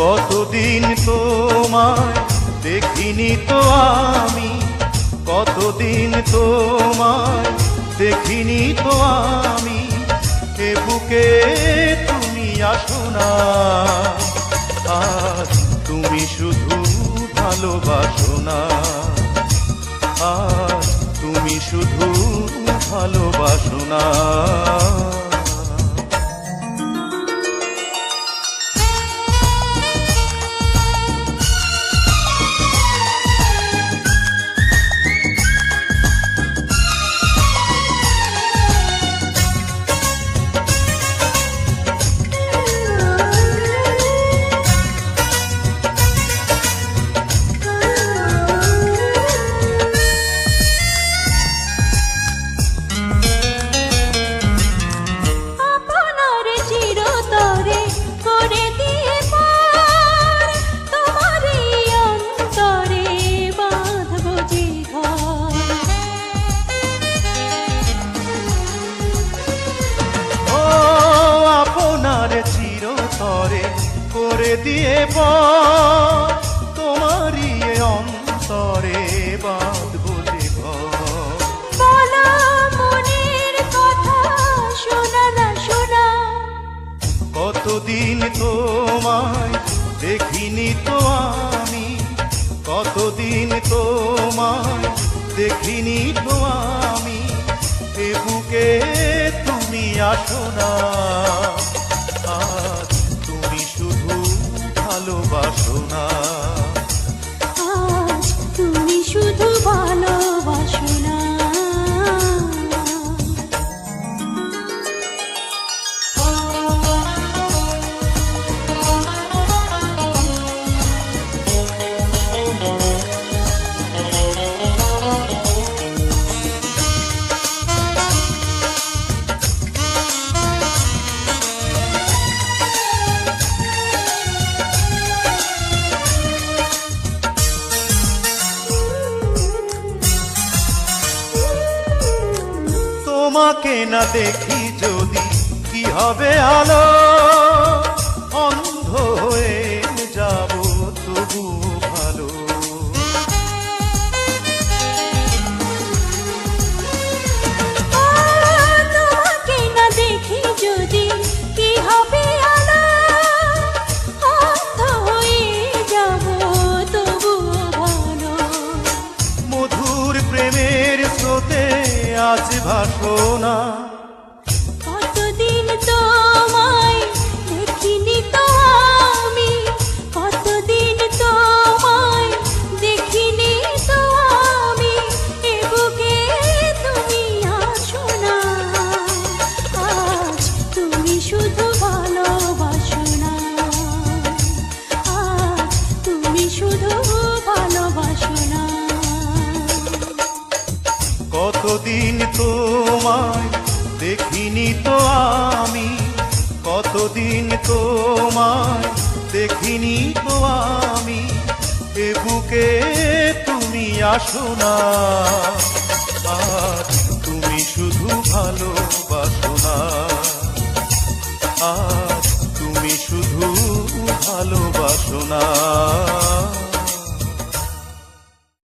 কতদিন তোমায় দেখিনি তো আমি? কতদিন তোমায় দেখিনি তো আমি? এ বুকে তুমি আসো না। আজ তুমি শুধু ভালোবাসো না। আজ তুমি শুধু ভালোবাসো না। দিয়ে তোমারই অন্তরে বাঁধবো যে ঘর বলা মনের কথা শোনা না শোনা। কতদিন তোমায় দেখিনি তো আমি কতদিন তোমায় দেখিনি তো আমি এ বুকে তুমি আসো না। ভালোবাসো তোমাকে না দেখি যদি কি হবে আলো? দিন তোমায় দেখিনি তো আমি, কতদিন তোমায় দেখিনি তো আমি, এ বুকে তুমি আসো না আর তুমি শুধু ভালোবাসো না আর তুমি শুধু ভালোবাসো না।